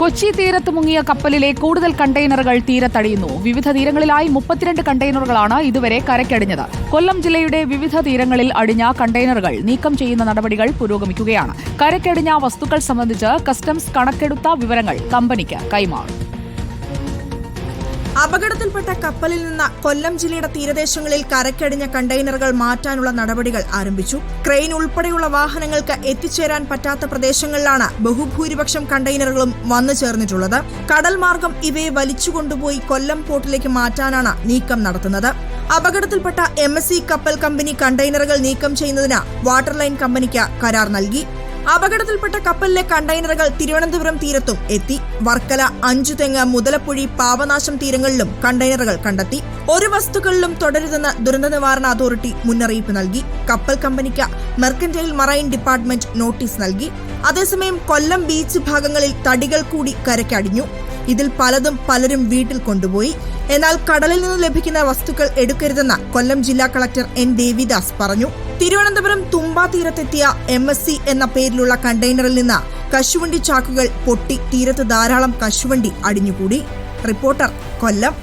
കൊച്ചി തീരത്ത് മുങ്ങിയ കപ്പലിലെ കൂടുതൽ കണ്ടെയ്നറുകൾ തീരത്തടിയുന്നു. വിവിധ തീരങ്ങളിലായി മുപ്പത്തിരണ്ട് കണ്ടെയ്നറുകളാണ് ഇതുവരെ കരയ്ക്കടിഞ്ഞത്. കൊല്ലം ജില്ലയുടെ വിവിധ തീരങ്ങളിൽ അടിഞ്ഞ കണ്ടെയ്നറുകൾ നീക്കം ചെയ്യുന്ന നടപടികൾ പുരോഗമിക്കുകയാണ്. കരയ്ക്കടിഞ്ഞ വസ്തുക്കൾ സംബന്ധിച്ച് കസ്റ്റംസ് കണക്കെടുത്ത വിവരങ്ങൾ കമ്പനിക്ക് കൈമാറും. അപകടത്തിൽപ്പെട്ട കപ്പലിൽ നിന്ന് കൊല്ലം ജില്ലയുടെ തീരദേശങ്ങളിൽ കരക്കടിഞ്ഞ കണ്ടെയ്നറുകൾ മാറ്റാനുള്ള നടപടികൾ ആരംഭിച്ചു. ക്രെയിൻ ഉൾപ്പെടെയുള്ള വാഹനങ്ങൾക്ക് എത്തിച്ചേരാൻ പറ്റാത്ത പ്രദേശങ്ങളിലാണ് ബഹുഭൂരിപക്ഷം കണ്ടെയ്നറുകളും വന്നു ചേർന്നിട്ടുള്ളത്. കടൽ മാർഗം ഇവയെ വലിച്ചുകൊണ്ടുപോയി കൊല്ലം പോർട്ടിലേക്ക് മാറ്റാനാണ് നീക്കം നടത്തുന്നത്. അപകടത്തിൽപ്പെട്ട എം കപ്പൽ കമ്പനി കണ്ടെയ്നറുകൾ നീക്കം ചെയ്യുന്നതിന് വാട്ടർലൈൻ കമ്പനിക്ക് കരാർ നൽകി. അപകടത്തിൽപ്പെട്ട കപ്പലിലെ കണ്ടെയ്നറുകൾ തിരുവനന്തപുരം തീരത്തും എത്തി. വർക്കല അഞ്ചുതെങ്ങ് മുതലപ്പുഴി പാവനാശം തീരങ്ങളിലും കണ്ടെയ്നറുകൾ കണ്ടെത്തി. ഒരു വസ്തുക്കളിലും തുടരുതെന്ന് ദുരന്ത നിവാരണ അതോറിറ്റി മുന്നറിയിപ്പ് നൽകി. കപ്പൽ കമ്പനിക്ക് മെർക്കന്റൈൽ മറൈൻ ഡിപ്പാർട്ട്മെന്റ് നോട്ടീസ് നൽകി. അതേസമയം കൊല്ലം ബീച്ച് ഭാഗങ്ങളിൽ തടികൾ കൂടി കരയ്ക്കടിഞ്ഞു. ഇതിൽ പലതും പലരും വീട്ടിൽ കൊണ്ടുപോയി. എന്നാൽ കടലിൽ നിന്ന് ലഭിക്കുന്ന വസ്തുക്കൾ എടുക്കരുതെന്ന് കൊല്ലം ജില്ലാ കളക്ടർ എൻ ദേവിദാസ് പറഞ്ഞു. തിരുവനന്തപുരം തുമ്പ തീരത്തെത്തിയ എം എസ് സി എന്ന പേരിലുള്ള കണ്ടെയ്നറിൽ നിന്ന് കശുവണ്ടി ചാക്കുകൾ പൊട്ടി തീരത്ത് ധാരാളം കശുവണ്ടി അടിഞ്ഞുകൂടി. റിപ്പോർട്ടർ കൊല്ലം.